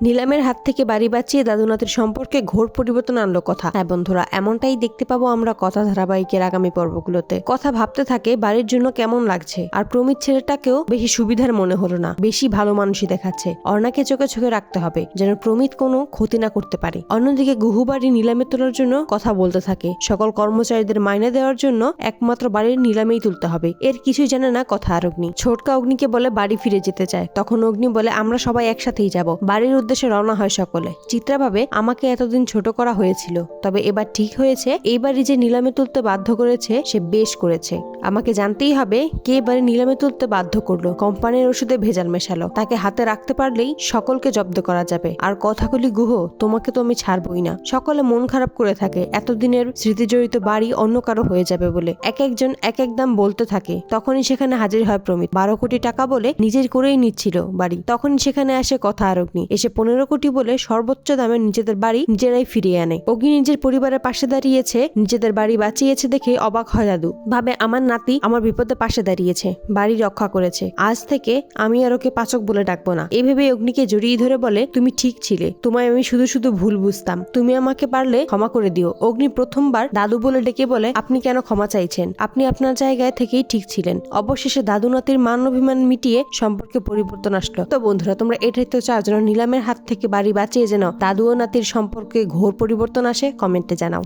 নিলামের হাত থেকে বাড়ি বাঁচিয়ে দাদুনাথের সম্পর্কে ঘোর পরিবর্তন আনলো কথা। হ্যাঁ বন্ধুরা, এমনটাই দেখতে পাবো আমরা কথা ধারাবাহিকের আগামী পর্বগুলোতে। কথা ভাবতে থাকে বাড়ির জন্য কেমন লাগছে, আর প্রমিত ছেলেটাকেও বেশি সুবিধার মনে হলো না, বেশি ভালো মানুষই দেখাচ্ছে। অর্ণাকে চোখে চোখে রাখতে হবে, যেন প্রমিত কোনো ক্ষতি না করতে পারে। অন্যদিকে গুহু বাড়ি নিলামে তোলার জন্য কথা বলতে থাকে, সকল কর্মচারীদের মাইনে দেওয়ার জন্য একমাত্র বাড়ির নিলামেই তুলতে হবে। এর কিছুই জানে না কথা আর অগ্নি। ছোটকা অগ্নিকে বলে বাড়ি ফিরে যেতে চায়, তখন অগ্নি বলে, আমরা সবাই একসাথেই যাব। বাড়ির উদ্দেশ্যে রওনা হয় সকলে। চিত্রাভাবে আমাকে এতদিন ছোট করা হয়েছিল, তবে এবার ঠিক হয়েছে। এইবারই যে নিলামে তুলতে বাধ্য করেছে, সে বেশ করেছে। আমাকে জানতেই হবে কে বাড়ি নিলামে তুলতে বাধ্য করল। কোম্পানির ওষুধে ভেজাল মেশালো। তাকে হাতে রাখতে পারলেই সকলকে জব্দ করা যাবে। আর কথাগুলি, গুহ, তোমাকে তো আমি ছাড়বই না। সকলে মন খারাপ করে থাকে। এতদিনের স্মৃতিজড়িত বাড়ি অন্য কারও হয়ে যাবে বলে। এক একজন এক এক দাম বলতে থাকে। তখনই সেখানে হাজির হয় প্রমিত। বারো কোটি টাকা বলে নিজের করেই নিচ্ছিল বাড়ি। তখনই সেখানে আসে কথা আর অগ্নি এসে পনেরো কোটি বলে সর্বোচ্চ দামে নিজেদের বাড়ি নিজেরাই ফিরিয়ে আনে। অগ্নি নিজের পরিবারের পাশে দাঁড়িয়েছে। নিজেদের বাড়ি বাঁচিয়েছে দেখে অবাক হয় দাদু। ভাবে, আমার নাতি আমার বিপদে পাশে দাঁড়িয়েছে, বাড়ি রক্ষা করেছে। আজ থেকে আমি আর ওকে পাচক বলে ডাকবো না। এভাবে অগ্নিকে জড়িয়ে ধরে বলে, তুমি ঠিক ছিলে। তোমায় আমি শুধু শুধু ভুল বুঝতাম। তুমি আমাকে পারলে ক্ষমা করে দিও। অগ্নি প্রথমবার দাদু বলে ডেকে বলে, আপনি কেন ক্ষমা চাইছেন? আপনি আপনার জায়গায় থেকেই ঠিক ছিলেন। অবশেষে দাদু নাতির মান অভিমান মিটিয়ে সম্পর্কে পরিবর্তন আসলো। তো বন্ধুরা, তোমরা এটাই তো চাও, যেন নিলামের হাত থেকে বাড়ি বাঁচিয়ে যেন দাদু ও নাতির সম্পর্কে ঘোর পরিবর্তন আসে? কমেন্টে জানাও।